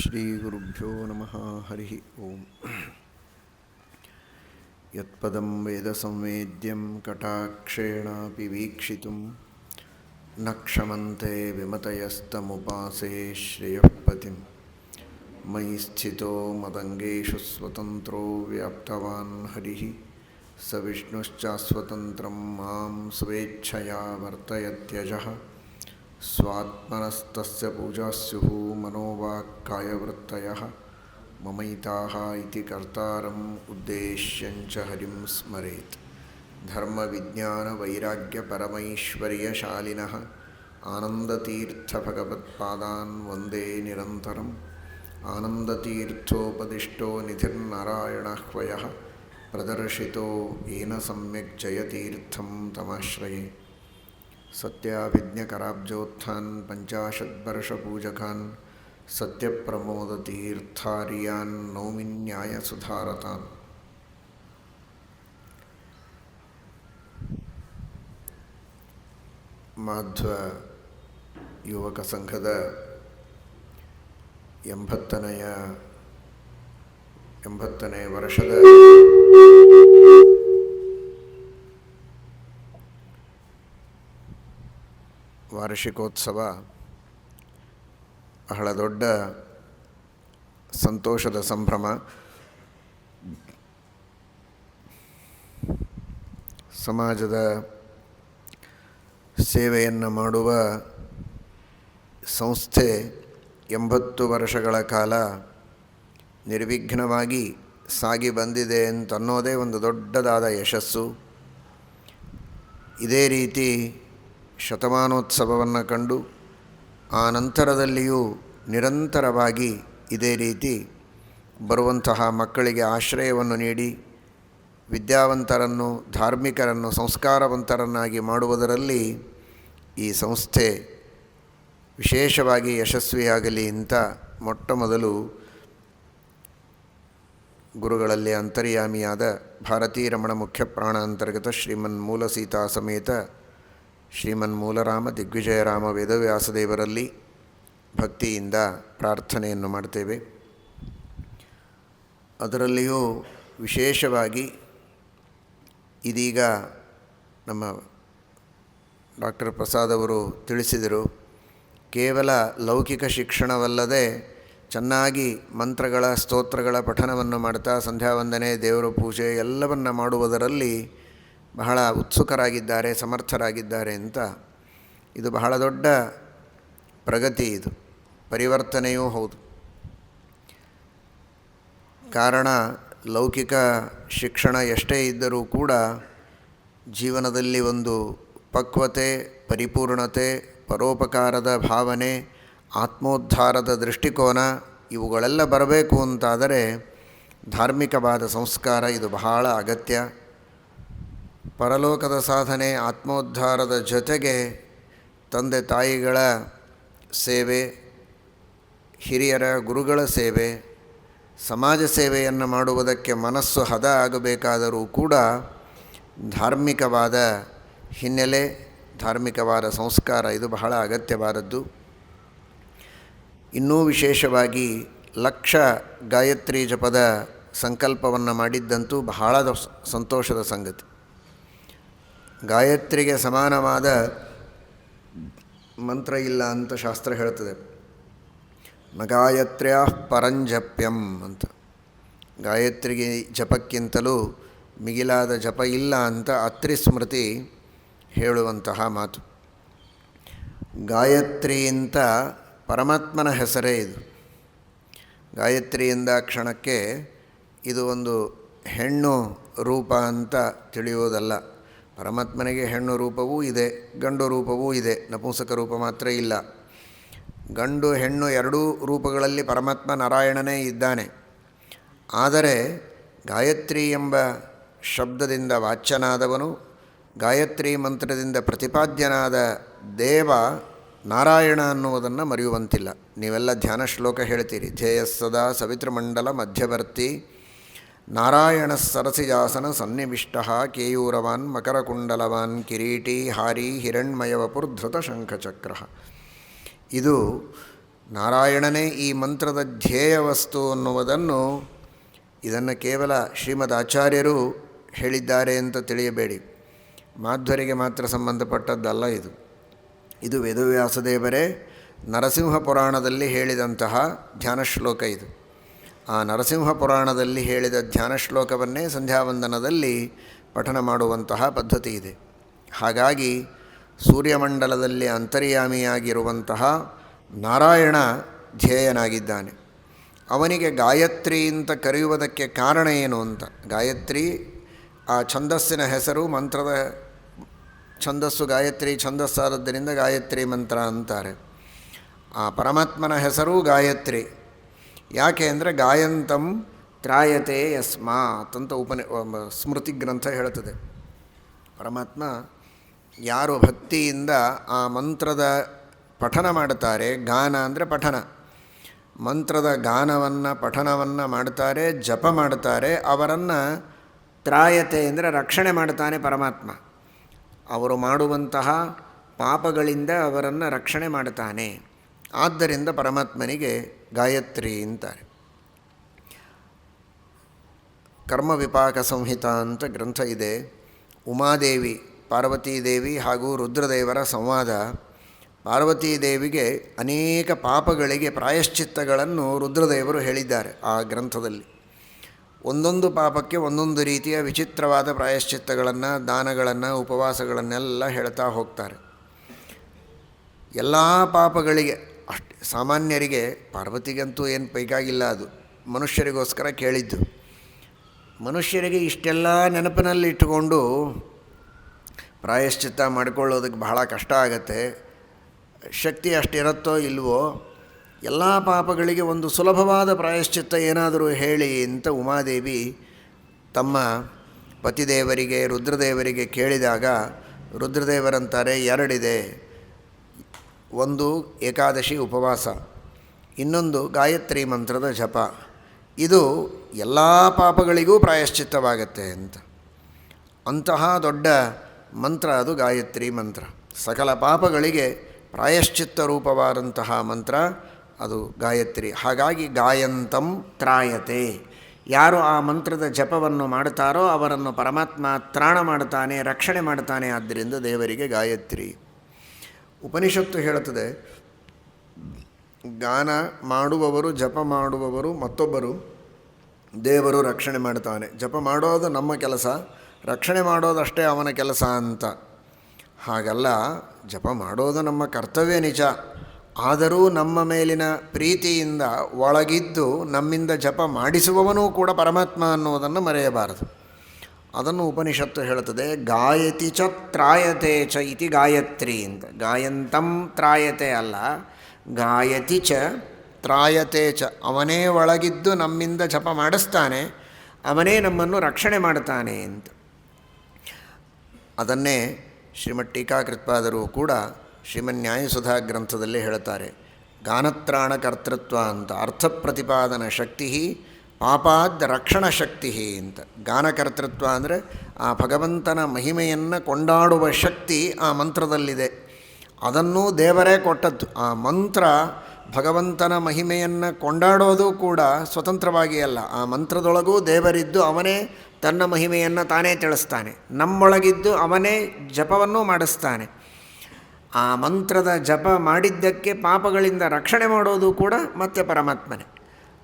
श्रीगुरुभ्यो नमः हरिः ओम् यत्पदं वेदसंवेद्यं कटाक्षेणापि वीक्षितुं न क्षमन्ते विमतयस्तमुपासे श्रियः पतिं मयि स्थितो मदङ्गेषु स्वतन्त्रो व्याप्तवान् हरिः स विष्णुश्चास्वतन्त्रं माँ स्वेच्छया वर्तयत्यजः। स्वात्मनस्तस्य पूजा स्युः मनोवाक्कायवृत्तयः ममैताः इति कर्तारम् उद्देश्यञ्च हरिं स्मरेत्। धर्मविज्ञानवैराग्यपरमैश्वर्यशालिनः आनन्दतीर्थभगवत्पादान् वंदे निरन्तरम्। आनन्दतीर्थोपदिष्टो निधिर्नारायणह्वयः। प्रदर्शितो येन सम्यक् जयतीर्थं तमाश्रये सत्याभिज्ञकराब्जोत्थान् पञ्चाशद्वर्षपूजकान् सत्यप्रमोदतीर्थार्यान् नौमि न्यायसुधारतान् ಮಾಧ್ವ ಯುವಕ ಸಂಘದ ಎಂಬತ್ತನೆಯ ಎಂಬತ್ತನೇ ವರ್ಷದ ವಾರ್ಷಿಕೋತ್ಸವ ಬಹಳ ದೊಡ್ಡ ಸಂತೋಷದ ಸಂಭ್ರಮ. ಸಮಾಜದ ಸೇವೆಯನ್ನು ಮಾಡುವ ಸಂಸ್ಥೆ ಎಂಬತ್ತು ವರ್ಷಗಳ ಕಾಲ ನಿರ್ವಿಘ್ನವಾಗಿ ಸಾಗಿ ಬಂದಿದೆ ಅಂತನ್ನೋದೇ ಒಂದು ದೊಡ್ಡದಾದ ಯಶಸ್ಸು. ಇದೇ ರೀತಿ ಶತಮಾನೋತ್ಸವವನ್ನು ಕಂಡು ಆ ನಂತರದಲ್ಲಿಯೂ ನಿರಂತರವಾಗಿ ಇದೇ ರೀತಿ ಬರುವಂತಹ ಮಕ್ಕಳಿಗೆ ಆಶ್ರಯವನ್ನು ನೀಡಿ ವಿದ್ಯಾವಂತರನ್ನು, ಧಾರ್ಮಿಕರನ್ನು, ಸಂಸ್ಕಾರವಂತರನ್ನಾಗಿ ಮಾಡುವುದರಲ್ಲಿ ಈ ಸಂಸ್ಥೆ ವಿಶೇಷವಾಗಿ ಯಶಸ್ವಿಯಾಗಲಿ ಅಂತ ಮೊಟ್ಟ ಮೊದಲು ಗುರುಗಳಲ್ಲಿ ಅಂತರ್ಯಾಮಿಯಾದ ಭಾರತೀ ರಮಣ ಮುಖ್ಯ ಪ್ರಾಣ ಅಂತರ್ಗತ ಶ್ರೀಮನ್ ಮೂಲ ಸೀತಾ ಸಮೇತ ಶ್ರೀಮನ್ ಮೂಲರಾಮ ದಿಗ್ವಿಜಯರಾಮ ವೇದವ್ಯಾಸದೇವರಲ್ಲಿ ಭಕ್ತಿಯಿಂದ ಪ್ರಾರ್ಥನೆಯನ್ನು ಮಾಡ್ತೇವೆ. ಅದರಲ್ಲಿಯೂ ವಿಶೇಷವಾಗಿ ಇದೀಗ ನಮ್ಮ ಡಾಕ್ಟರ್ ಪ್ರಸಾದ್ ಅವರು ತಿಳಿಸಿದರು, ಕೇವಲ ಲೌಕಿಕ ಶಿಕ್ಷಣವಲ್ಲದೆ ಚೆನ್ನಾಗಿ ಮಂತ್ರಗಳ, ಸ್ತೋತ್ರಗಳ ಪಠನವನ್ನು ಮಾಡ್ತಾ ಸಂಧ್ಯಾವಂದನೆ, ದೇವರ ಪೂಜೆ ಎಲ್ಲವನ್ನು ಮಾಡುವುದರಲ್ಲಿ ಬಹಳ ಉತ್ಸುಕರಾಗಿದ್ದಾರೆ, ಸಮರ್ಥರಾಗಿದ್ದಾರೆ ಅಂತ. ಇದು ಬಹಳ ದೊಡ್ಡ ಪ್ರಗತಿ ಇದು. ಪರಿವರ್ತನೆಯೂ ಹೌದು. ಕಾರಣ ಲೌಕಿಕ ಶಿಕ್ಷಣ ಎಷ್ಟೇ ಇದ್ದರೂ ಕೂಡ ಜೀವನದಲ್ಲಿ ಒಂದು ಪಕ್ವತೆ, ಪರಿಪೂರ್ಣತೆ, ಪರೋಪಕಾರದ ಭಾವನೆ ಆತ್ಮೋದ್ಧಾರದ ದೃಷ್ಟಿಕೋನ ಇವುಗಳೆಲ್ಲ ಬರಬೇಕು ಅಂತಾದರೆ ಧಾರ್ಮಿಕವಾದ ಸಂಸ್ಕಾರ ಇದು ಬಹಳ ಅಗತ್ಯ. ಪರಲೋಕದ ಸಾಧನೆ ಆತ್ಮೋದ್ಧಾರದ ಜೊತೆಗೆ ತಂದೆ ತಾಯಿಗಳ ಸೇವೆ, ಹಿರಿಯರ ಗುರುಗಳ ಸೇವೆ, ಸಮಾಜ ಸೇವೆಯನ್ನು ಮಾಡುವುದಕ್ಕೆ ಮನಸ್ಸು ಹದ ಆಗಬೇಕಾದರೂ ಕೂಡ ಧಾರ್ಮಿಕವಾದ ಹಿನ್ನೆಲೆ, ಧಾರ್ಮಿಕವಾದ ಸಂಸ್ಕಾರ ಇದು ಬಹಳ ಅಗತ್ಯವಾದದ್ದು. ಇನ್ನೂ ವಿಶೇಷವಾಗಿ ಲಕ್ಷ ಗಾಯತ್ರಿ ಜಪದ ಸಂಕಲ್ಪವನ್ನು ಮಾಡಿದ್ದಂತೂ ಬಹಳ ಸಂತೋಷದ ಸಂಗತಿ. ಗಾಯತ್ರಿಗೆ ಸಮಾನವಾದ ಮಂತ್ರ ಇಲ್ಲ ಅಂತ ಶಾಸ್ತ್ರ ಹೇಳ್ತದೆ. ನಗಾಯತ್ರ್ಯ ಪರಂಜಪ್ಯಂ ಅಂತ. ಗಾಯತ್ರಿಗೆ ಜಪಕ್ಕಿಂತಲೂ ಮಿಗಿಲಾದ ಜಪ ಇಲ್ಲ ಅಂತ ಅತ್ರಿ ಸ್ಮೃತಿ ಹೇಳುವಂತಹ ಮಾತು. ಗಾಯತ್ರಿಯಿಂದ ಪರಮಾತ್ಮನ ಹೆಸರೇ ಇದು. ಗಾಯತ್ರಿಯಿಂದ ಕ್ಷಣಕ್ಕೆ ಇದು ಒಂದು ಹೆಣ್ಣು ರೂಪ ಅಂತ ತಿಳಿಯೋದಲ್ಲ. ಪರಮಾತ್ಮನಿಗೆ ಹೆಣ್ಣು ರೂಪವೂ ಇದೆ, ಗಂಡು ರೂಪವೂ ಇದೆ, ನಪುಂಸಕ ರೂಪ ಮಾತ್ರ ಇಲ್ಲ. ಗಂಡು, ಹೆಣ್ಣು ಎರಡೂ ರೂಪಗಳಲ್ಲಿ ಪರಮಾತ್ಮ ನಾರಾಯಣನೇ ಇದ್ದಾನೆ. ಆದರೆ ಗಾಯತ್ರಿ ಎಂಬ ಶಬ್ದದಿಂದ ವಾಚ್ಯನಾದವನು, ಗಾಯತ್ರಿ ಮಂತ್ರದಿಂದ ಪ್ರತಿಪಾದ್ಯನಾದ ದೇವ ನಾರಾಯಣ ಅನ್ನುವುದನ್ನು ಮರೆಯುವಂತಿಲ್ಲ. ನೀವೆಲ್ಲ ಧ್ಯಾನ ಶ್ಲೋಕ ಹೇಳ್ತೀರಿ. ಧ್ಯೇಯಸ್ಸದಾ ಸವಿತೃಮಂಡಲ ಮಧ್ಯವರ್ತಿ. ನಾರಾಯಣ ಸರಸಿಜಾಸನ ಸನ್ನಿವಿಷ್ಟ ಕೇಯೂರವಾನ್ ಮಕರಕುಂಡಲವಾನ್ ಕಿರೀಟಿ ಹಾರಿ ಹಿರಣ್ಮಯವಪುರ್ಧೃತ ಶಂಖಚಕ್ರ. ಇದು ನಾರಾಯಣನೇ ಈ ಮಂತ್ರದ ಧ್ಯೇಯ ವಸ್ತು ಅನ್ನುವುದನ್ನು ಇದನ್ನು ಕೇವಲ ಶ್ರೀಮದ್ ಆಚಾರ್ಯರು ಹೇಳಿದ್ದಾರೆ ಅಂತ ತಿಳಿಯಬೇಡಿ. ಮಾಧ್ವರಿಗೆ ಮಾತ್ರ ಸಂಬಂಧಪಟ್ಟದ್ದಲ್ಲ ಇದು. ಇದು ವೇದವ್ಯಾಸದೇವರೇ ನರಸಿಂಹ ಪುರಾಣದಲ್ಲಿ ಹೇಳಿದಂತಹ ಧ್ಯಾನ ಶ್ಲೋಕ ಇದು. ಆ ನರಸಿಂಹ ಪುರಾಣದಲ್ಲಿ ಹೇಳಿದ ಧ್ಯಾನ ಶ್ಲೋಕವನ್ನೇ ಸಂಧ್ಯಾವಂದನದಲ್ಲಿ ಪಠನ ಮಾಡುವಂತಹ ಪದ್ಧತಿ ಇದೆ. ಹಾಗಾಗಿ ಸೂರ್ಯಮಂಡಲದಲ್ಲಿ ಅಂತರ್ಯಾಮಿಯಾಗಿರುವಂತಹ ನಾರಾಯಣ ಧ್ಯೇಯನಾಗಿದ್ದಾನೆ. ಅವನಿಗೆ ಗಾಯತ್ರಿ ಅಂತ ಕರೆಯುವುದಕ್ಕೆ ಕಾರಣ ಏನು ಅಂತ? ಗಾಯತ್ರಿ ಆ ಛಂದಸ್ಸಿನ ಹೆಸರು, ಮಂತ್ರದ ಛಂದಸ್ಸು ಗಾಯತ್ರಿ, ಛಂದಸ್ಸಾದದ್ದರಿಂದ ಗಾಯತ್ರಿ ಮಂತ್ರ ಅಂತಾರೆ. ಆ ಪರಮಾತ್ಮನ ಹೆಸರು ಗಾಯತ್ರಿ. ಯಾಕೆ ಅಂದರೆ ಗಾಯಂತಂ ತ್ರಾಯತೆ ಯಸ್ಮಾತ್ ಅಂತ ಉಪನಿ ಸ್ಮೃತಿ ಗ್ರಂಥ ಹೇಳ್ತದೆ. ಪರಮಾತ್ಮ ಯಾರು ಭಕ್ತಿಯಿಂದ ಆ ಮಂತ್ರದ ಪಠನ ಮಾಡುತ್ತಾರೆ, ಗಾನ ಅಂದರೆ ಪಠನ. ಮಂತ್ರದ ಗಾನವನ್ನು, ಪಠನವನ್ನು ಮಾಡ್ತಾರೆ ಜಪ ಮಾಡ್ತಾರೆ ಅವರನ್ನು ತ್ರಾಯತೆ ಅಂದರೆ ರಕ್ಷಣೆ ಮಾಡ್ತಾನೆ ಪರಮಾತ್ಮ. ಅವರು ಮಾಡುವಂತಹ ಪಾಪಗಳಿಂದ ಅವರನ್ನು ರಕ್ಷಣೆ ಮಾಡುತ್ತಾನೆ. ಆದ್ದರಿಂದ ಪರಮಾತ್ಮನಿಗೆ ಗಾಯತ್ರಿ ಅಂತಾರೆ. ಕರ್ಮವಿಪಾಕ ಸಂಹಿತ ಅಂತ ಗ್ರಂಥ ಇದೆ. ಉಮಾದೇವಿ, ಪಾರ್ವತೀದೇವಿ ಹಾಗೂ ರುದ್ರದೇವರ ಸಂವಾದ. ಪಾರ್ವತೀದೇವಿಗೆ ಅನೇಕ ಪಾಪಗಳಿಗೆ ಪ್ರಾಯಶ್ಚಿತ್ತಗಳನ್ನು ರುದ್ರದೇವರು ಹೇಳಿದ್ದಾರೆ ಆ ಗ್ರಂಥದಲ್ಲಿ. ಒಂದೊಂದು ಪಾಪಕ್ಕೆ ಒಂದೊಂದು ರೀತಿಯ ವಿಚಿತ್ರವಾದ ಪ್ರಾಯಶ್ಚಿತ್ತಗಳನ್ನು, ದಾನಗಳನ್ನು, ಉಪವಾಸಗಳನ್ನೆಲ್ಲ ಹೇಳ್ತಾ ಹೋಗ್ತಾರೆ. ಎಲ್ಲ ಪಾಪಗಳಿಗೆ ಅಷ್ಟು ಸಾಮಾನ್ಯರಿಗೆ ಪಾರ್ವತಿಗಂತೂ ಏನು ಬೇಕಾಗಿಲ್ಲ ಅದು. ಮನುಷ್ಯರಿಗೋಸ್ಕರ ಕೇಳಿದ್ದು. ಮನುಷ್ಯರಿಗೆ ಇಷ್ಟೆಲ್ಲ ನೆನಪಿನಲ್ಲಿ ಇಟ್ಟುಕೊಂಡು ಪ್ರಾಯಶ್ಚಿತ್ತ ಮಾಡಿಕೊಳ್ಳೋದಕ್ಕೆ ಬಹಳ ಕಷ್ಟ ಆಗತ್ತೆ. ಶಕ್ತಿ ಅಷ್ಟಿರುತ್ತೋ ಇಲ್ವೋ ಎಲ್ಲ ಪಾಪಗಳಿಗೆ ಒಂದು ಸುಲಭವಾದ ಪ್ರಾಯಶ್ಚಿತ್ತ ಏನಾದರೂ ಹೇಳಿ ಅಂತ ಉಮಾದೇವಿ ತಮ್ಮ ಪತಿದೇವರಿಗೆ, ರುದ್ರದೇವರಿಗೆ ಕೇಳಿದಾಗ, ರುದ್ರದೇವರಂತಾರೆ, ಎರಡಿದೆ, ಒಂದು ಏಕಾದಶಿ ಉಪವಾಸ, ಇನ್ನೊಂದು ಗಾಯತ್ರಿ ಮಂತ್ರದ ಜಪ. ಇದು ಎಲ್ಲ ಪಾಪಗಳಿಗೂ ಪ್ರಾಯಶ್ಚಿತ್ತವಾಗತ್ತೆ ಅಂತ. ಅಂತಹ ದೊಡ್ಡ ಮಂತ್ರ ಅದು ಗಾಯತ್ರಿ ಮಂತ್ರ. ಸಕಲ ಪಾಪಗಳಿಗೆ ಪ್ರಾಯಶ್ಚಿತ್ತ ರೂಪವಾದಂತಹ ಮಂತ್ರ ಅದು ಗಾಯತ್ರಿ. ಹಾಗಾಗಿ ಗಾಯಂತಂ ತ್ರಾಯತೆ. ಯಾರು ಆ ಮಂತ್ರದ ಜಪವನ್ನು ಮಾಡುತ್ತಾರೋ ಅವರನ್ನು ಪರಮಾತ್ಮ ತ್ರಾಣ ಮಾಡ್ತಾನೆ ರಕ್ಷಣೆ ಮಾಡ್ತಾನೆ ಆದ್ದರಿಂದ ದೇವರಿಗೆ ಗಾಯತ್ರಿ. ಉಪನಿಷತ್ತು ಹೇಳುತ್ತದೆ, ಗಾನ ಮಾಡುವವರು, ಜಪ ಮಾಡುವವರು, ಮತ್ತೊಬ್ಬರು ದೇವರು ರಕ್ಷಣೆ ಮಾಡ್ತಾನೆ ಜಪ ಮಾಡೋದು ನಮ್ಮ ಕೆಲಸ, ರಕ್ಷಣೆ ಮಾಡೋದಷ್ಟೇ ಅವನ ಕೆಲಸ ಅಂತ. ಹಾಗಲ್ಲ, ಜಪ ಮಾಡೋದು ನಮ್ಮ ಕರ್ತವ್ಯ ನಿಜ. ಆದರೂ ನಮ್ಮ ಮೇಲಿನ ಪ್ರೀತಿಯಿಂದ ಒಳಗಿದ್ದು ನಮ್ಮಿಂದ ಜಪ ಮಾಡಿಸುವವನೂ ಕೂಡ ಪರಮಾತ್ಮ ಅನ್ನುವುದನ್ನು ಮರೆಯಬಾರದು. ಅದನ್ನು ಉಪನಿಷತ್ತು ಹೇಳುತ್ತದೆ, ಗಾಯತಿ ಚ ತ್ರಾಯತೆ ಚ ಇತಿ ಗಾಯತ್ರಿ ಅಂತ. ಗಾಯಂತಂ ತ್ರಾಯತೆ ಅಲ್ಲ, ಗಾಯತಿ ಚ ತ್ರಾಯತೆ ಚ. ಅವನೇ ಒಳಗಿದ್ದು ನಮ್ಮಿಂದ ಜಪ ಮಾಡಿಸ್ತಾನೆ, ಅವನೇ ನಮ್ಮನ್ನು ರಕ್ಷಣೆ ಮಾಡ್ತಾನೆ ಅಂತ. ಅದನ್ನೇ ಶ್ರೀಮಠ್ ಟೀಕಾಕೃತ್ಪಾದರು ಕೂಡ ಶ್ರೀಮನ್ ನ್ಯಾಯಸುಧಾ ಗ್ರಂಥದಲ್ಲಿ ಹೇಳ್ತಾರೆ ಗಾನತ್ರಾಣ ಕರ್ತೃತ್ವ ಅಂತ ಅರ್ಥ ಪ್ರತಿಪಾದನ ಶಕ್ತಿ ಪಾಪಾದ ರಕ್ಷಣ ಶಕ್ತಿ ಅಂತ. ಗಾನಕರ್ತೃತ್ವ ಅಂದರೆ ಆ ಭಗವಂತನ ಮಹಿಮೆಯನ್ನು ಕೊಂಡಾಡುವ ಶಕ್ತಿ ಆ ಮಂತ್ರದಲ್ಲಿದೆ. ಅದನ್ನೂ ದೇವರೇ ಕೊಟ್ಟದ್ದು. ಆ ಮಂತ್ರ ಭಗವಂತನ ಮಹಿಮೆಯನ್ನು ಕೊಂಡಾಡೋದು ಕೂಡ ಸ್ವತಂತ್ರವಾಗಿ ಅಲ್ಲ. ಆ ಮಂತ್ರದೊಳಗೂ ದೇವರಿದ್ದು ಅವನೇ ತನ್ನ ಮಹಿಮೆಯನ್ನು ತಾನೇ ತಿಳಿಸ್ತಾನೆ. ನಮ್ಮೊಳಗಿದ್ದು ಅವನೇ ಜಪವನ್ನು ಮಾಡಿಸ್ತಾನೆ. ಆ ಮಂತ್ರದ ಜಪ ಮಾಡಿದ್ದಕ್ಕೆ ಪಾಪಗಳಿಂದ ರಕ್ಷಣೆ ಮಾಡೋದು ಕೂಡ ಮತ್ತೆ ಪರಮಾತ್ಮನೇ.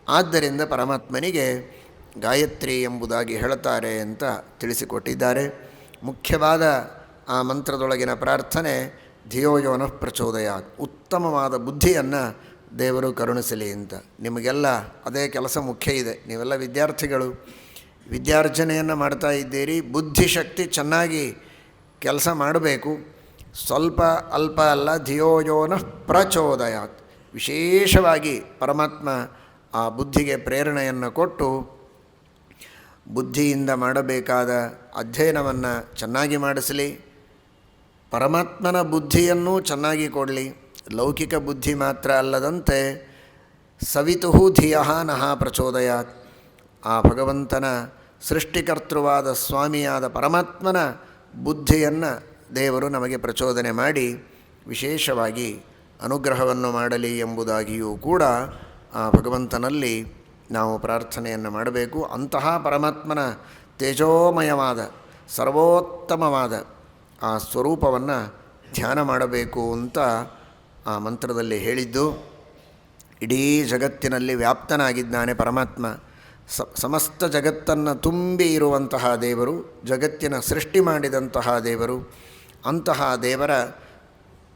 ಆದ್ದರಿಂದ ಪರಮಾತ್ಮನಿಗೆ ಗಾಯತ್ರಿ ಎಂಬುದಾಗಿ ಹೇಳುತ್ತಾರೆ ಅಂತ ತಿಳಿಸಿಕೊಟ್ಟಿದ್ದಾರೆ. ಮುಖ್ಯವಾದ ಆ ಮಂತ್ರದೊಳಗಿನ ಪ್ರಾರ್ಥನೆ ಧಿಯೋಯೋನ ಪ್ರಚೋದಯ ಉತ್ತಮವಾದ ಬುದ್ಧಿಯನ್ನು ದೇವರು ಕರುಣಿಸಲಿ ಅಂತ. ನಿಮಗೆಲ್ಲ ಅದೇ ಕೆಲಸ ಮುಖ್ಯ ಇದೆ. ನೀವೆಲ್ಲ ವಿದ್ಯಾರ್ಥಿಗಳು, ವಿದ್ಯಾರ್ಜನೆಯನ್ನು ಮಾಡ್ತಾ ಇದ್ದೀರಿ. ಬುದ್ಧಿಶಕ್ತಿ ಚೆನ್ನಾಗಿ ಕೆಲಸ ಮಾಡಬೇಕು. ಸ್ವಲ್ಪ ಅಲ್ಪ ಅಲ್ಲ ಧಿಯೋಯೋನ ಪ್ರಚೋದಯಾತ್. ವಿಶೇಷವಾಗಿ ಪರಮಾತ್ಮ ಆ ಬುದ್ಧಿಗೆ ಪ್ರೇರಣೆಯನ್ನು ಕೊಟ್ಟು ಬುದ್ಧಿಯಿಂದ ಮಾಡಬೇಕಾದ ಅಧ್ಯಯನವನ್ನು ಚೆನ್ನಾಗಿ ಮಾಡಿಸಲಿ. ಪರಮಾತ್ಮನ ಬುದ್ಧಿಯನ್ನು ಚೆನ್ನಾಗಿ ಕೊಡಲಿ. ಲೌಕಿಕ ಬುದ್ಧಿ ಮಾತ್ರ ಅಲ್ಲದಂತೆ ಸವಿತು ಧಿಯ ನಹ ಪ್ರಚೋದಯಾತ್. ಆ ಭಗವಂತನ ಸೃಷ್ಟಿಕರ್ತೃವಾದ ಸ್ವಾಮಿಯಾದ ಪರಮಾತ್ಮನ ಬುದ್ಧಿಯನ್ನು ದೇವರು ನಮಗೆ ಪ್ರಚೋದನೆ ಮಾಡಿ ವಿಶೇಷವಾಗಿ ಅನುಗ್ರಹವನ್ನು ಮಾಡಲಿ ಎಂಬುದಾಗಿಯೂ ಕೂಡ ಆ ಭಗವಂತನಲ್ಲಿ ನಾವು ಪ್ರಾರ್ಥನೆಯನ್ನು ಮಾಡಬೇಕು. ಅಂತಹ ಪರಮಾತ್ಮನ ತೇಜೋಮಯವಾದ, ಸರ್ವೋತ್ತಮವಾದ ಆ ಸ್ವರೂಪವನ್ನು ಧ್ಯಾನ ಮಾಡಬೇಕು ಅಂತ ಆ ಮಂತ್ರದಲ್ಲಿ ಹೇಳಿದ್ದು, ಇಡೀ ಜಗತ್ತಿನಲ್ಲಿ ವ್ಯಾಪ್ತನಾಗಿದ್ದಾನೆ ಪರಮಾತ್ಮ. ಸಮಸ್ತ ಜಗತ್ತನ್ನು ತುಂಬಿ ಇರುವಂತಹ ದೇವರು, ಜಗತ್ತಿನ ಸೃಷ್ಟಿ ಮಾಡಿದಂತಹ ದೇವರು ಅಂತಹ ದೇವರ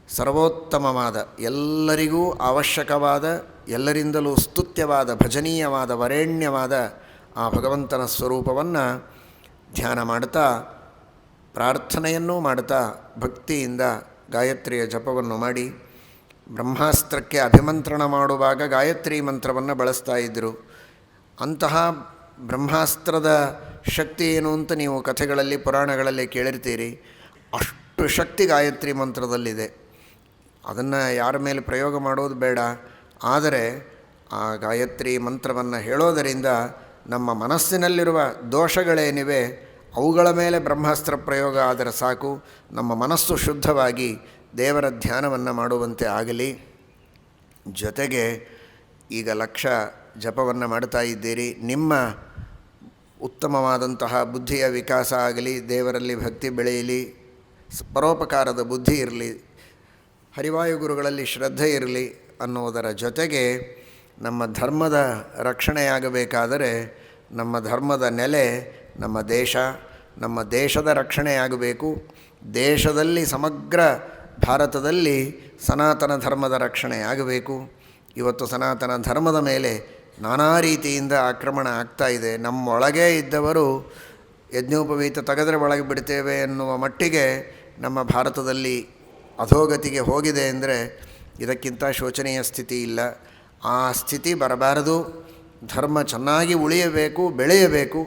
ಸರ್ವೋತ್ತಮವಾದ, ಎಲ್ಲರಿಗೂ ಅವಶ್ಯಕವಾದ, ಎಲ್ಲರಿಂದಲೂ ಸ್ತುತ್ಯವಾದ, ಭಜನೀಯವಾದ, ವರೆಣ್ಯವಾದ ಆ ಭಗವಂತನ ಸ್ವರೂಪವನ್ನು ಧ್ಯಾನ ಮಾಡ್ತಾ, ಪ್ರಾರ್ಥನೆಯನ್ನೂ ಮಾಡ್ತಾ, ಭಕ್ತಿಯಿಂದ ಗಾಯತ್ರಿಯ ಜಪವನ್ನು ಮಾಡಿ, ಬ್ರಹ್ಮಾಸ್ತ್ರಕ್ಕೆ ಅಭಿಮಂತ್ರಣ ಮಾಡುವಾಗ ಗಾಯತ್ರಿ ಮಂತ್ರವನ್ನು ಬಳಸ್ತಾ ಇದ್ದರು. ಅಂತಹ ಬ್ರಹ್ಮಾಸ್ತ್ರದ ಶಕ್ತಿ ಏನು ಅಂತ ನೀವು ಕಥೆಗಳಲ್ಲಿ, ಪುರಾಣಗಳಲ್ಲಿ ಕೇಳಿರ್ತೀರಿ. ಅಷ್ಟು ಶಕ್ತಿ ಗಾಯತ್ರಿ ಮಂತ್ರದಲ್ಲಿದೆ. ಅದನ್ನು ಯಾರ ಮೇಲೆ ಪ್ರಯೋಗ ಮಾಡೋದು ಬೇಡ. ಆದರೆ ಆ ಗಾಯತ್ರಿ ಮಂತ್ರವನ್ನು ಹೇಳೋದರಿಂದ ನಮ್ಮ ಮನಸ್ಸಿನಲ್ಲಿರುವ ದೋಷಗಳೇನಿವೆ, ಅವುಗಳ ಮೇಲೆ ಬ್ರಹ್ಮಾಸ್ತ್ರ ಪ್ರಯೋಗ ಆದರೆ ಸಾಕು. ನಮ್ಮ ಮನಸ್ಸು ಶುದ್ಧವಾಗಿ ದೇವರ ಧ್ಯಾನವನ್ನು ಮಾಡುವಂತೆ ಆಗಲಿ. ಜೊತೆಗೆ ಈಗ ಲಕ್ಷ ಜಪವನ್ನು ಮಾಡ್ತಾ ಇದ್ದೀರಿ. ನಿಮ್ಮ ಉತ್ತಮವಾದಂತಹ ಬುದ್ಧಿಯ ವಿಕಾಸ ಆಗಲಿ, ದೇವರಲ್ಲಿ ಭಕ್ತಿ ಬೆಳೆಯಲಿ. ಪರೋಪಕಾರದ ಬುದ್ಧಿ ಇರಲಿ, ಹರಿವಾಯು ಗುರುಗಳಲ್ಲಿ ಶ್ರದ್ಧೆ ಇರಲಿ ಅನ್ನೋದರ ಜೊತೆಗೆ ನಮ್ಮ ಧರ್ಮದ ರಕ್ಷಣೆಯಾಗಬೇಕಾದರೆ ನಮ್ಮ ಧರ್ಮದ ನೆಲೆ, ನಮ್ಮ ದೇಶ, ನಮ್ಮ ದೇಶದ ರಕ್ಷಣೆಯಾಗಬೇಕು. ದೇಶದಲ್ಲಿ ಸಮಗ್ರ ಭಾರತದಲ್ಲಿ ಸನಾತನ ಧರ್ಮದ ರಕ್ಷಣೆ ಆಗಬೇಕು ಇವತ್ತು ಸನಾತನ ಧರ್ಮದ ಮೇಲೆ ನಾನಾ ರೀತಿಯಿಂದ ಆಕ್ರಮಣ ಆಗ್ತಾ ಇದೆ. ನಮ್ಮೊಳಗೇ ಇದ್ದವರು ಯಜ್ಞೋಪವೀತ ತೆಗೆದರೆ ಒಳಗೆ ಬಿಡ್ತೇವೆ ಎನ್ನುವ ಮಟ್ಟಿಗೆ ನಮ್ಮ ಭಾರತದಲ್ಲಿ ಅಧೋಗತಿಗೆ ಹೋಗಿದೆ ಅಂದರೆ ಇದಕ್ಕಿಂತ ಶೋಚನೀಯ ಸ್ಥಿತಿ ಇಲ್ಲ. ಆ ಸ್ಥಿತಿ ಬರಬಾರದು. ಧರ್ಮ ಚೆನ್ನಾಗಿ ಉಳಿಯಬೇಕು, ಬೆಳೆಯಬೇಕು.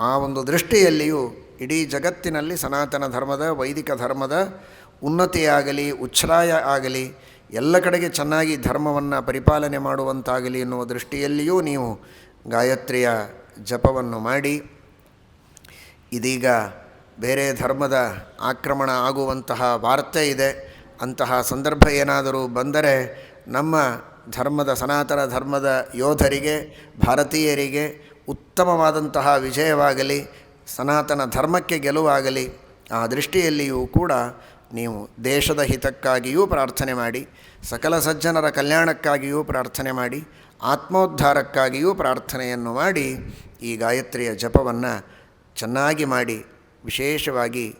ಆ ಒಂದು ದೃಷ್ಟಿಯಲ್ಲಿಯೂ ಇಡೀ ಜಗತ್ತಿನಲ್ಲಿ ಸನಾತನ ಧರ್ಮದ, ವೈದಿಕ ಧರ್ಮದ ಉನ್ನತಿಯಾಗಲಿ, ಉಚ್ಛ್ರಾಯ ಆಗಲಿ, ಎಲ್ಲ ಕಡೆಗೆ ಚೆನ್ನಾಗಿ ಧರ್ಮವನ್ನು ಪರಿಪಾಲನೆ ಮಾಡುವಂತಾಗಲಿ ಎನ್ನುವ ದೃಷ್ಟಿಯಲ್ಲಿಯೂ ನೀವು ಗಾಯತ್ರಿಯ ಜಪವನ್ನು ಮಾಡಿ. ಇದೀಗ ಬೇರೆ ಧರ್ಮದ ಆಕ್ರಮಣ ಆಗುವಂತಹ ವಾರ್ತೆ ಇದೆ. ಅಂತಹ ಸಂದರ್ಭ ಏನಾದರೂ ಬಂದರೆ ನಮ್ಮ ಧರ್ಮದ ಸನಾತನ ಧರ್ಮದ ಯೋಧರಿಗೆ, ಭಾರತೀಯರಿಗೆ ಉತ್ತಮವಾದಂತಹ ವಿಜಯವಾಗಲಿ, ಸನಾತನ ಧರ್ಮಕ್ಕೆ ಗೆಲುವಾಗಲಿ, ಆ ದೃಷ್ಟಿಯಲ್ಲಿಯೂ ಕೂಡ ನೀವು ದೇಶದ ಹಿತಕ್ಕಾಗಿಯೂ ಪ್ರಾರ್ಥನೆ ಮಾಡಿ, ಸಕಲ ಸಜ್ಜನರ ಕಲ್ಯಾಣಕ್ಕಾಗಿಯೂ ಪ್ರಾರ್ಥನೆ ಮಾಡಿ, ಆತ್ಮೋದ್ಧಾರಕ್ಕಾಗಿಯೂ ಪ್ರಾರ್ಥನೆಯನ್ನು ಮಾಡಿ, ಈ ಗಾಯತ್ರಿಯ ಜಪವನ್ನು ಚೆನ್ನಾಗಿ ಮಾಡಿ ವಿಶೇಷವಾಗಿ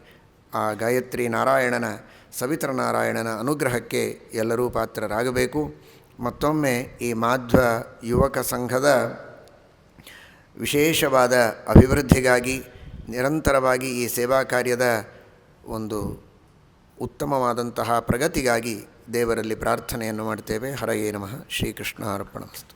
ಆ ಗಾಯತ್ರಿ ನಾರಾಯಣನ, ಸವಿತ್ರ ನಾರಾಯಣನ ಅನುಗ್ರಹಕ್ಕೆ ಎಲ್ಲರೂ ಪಾತ್ರರಾಗಬೇಕು. ಮತ್ತೊಮ್ಮೆ ಈ ಮಾಧ್ವ ಯುವಕ ಸಂಘದ ವಿಶೇಷವಾದ ಅಭಿವೃದ್ಧಿಗಾಗಿ, ನಿರಂತರವಾಗಿ ಈ ಸೇವಾ ಕಾರ್ಯದ ಒಂದು ಉತ್ತಮವಾದಂತಹ ಪ್ರಗತಿಗಾಗಿ ದೇವರಲ್ಲಿ ಪ್ರಾರ್ಥನೆಯನ್ನು ಮಾಡ್ತೇವೆ. ಹರಯೇ ನಮಃ. ಶ್ರೀಕೃಷ್ಣ ಅರ್ಪಣಮಸ್ತು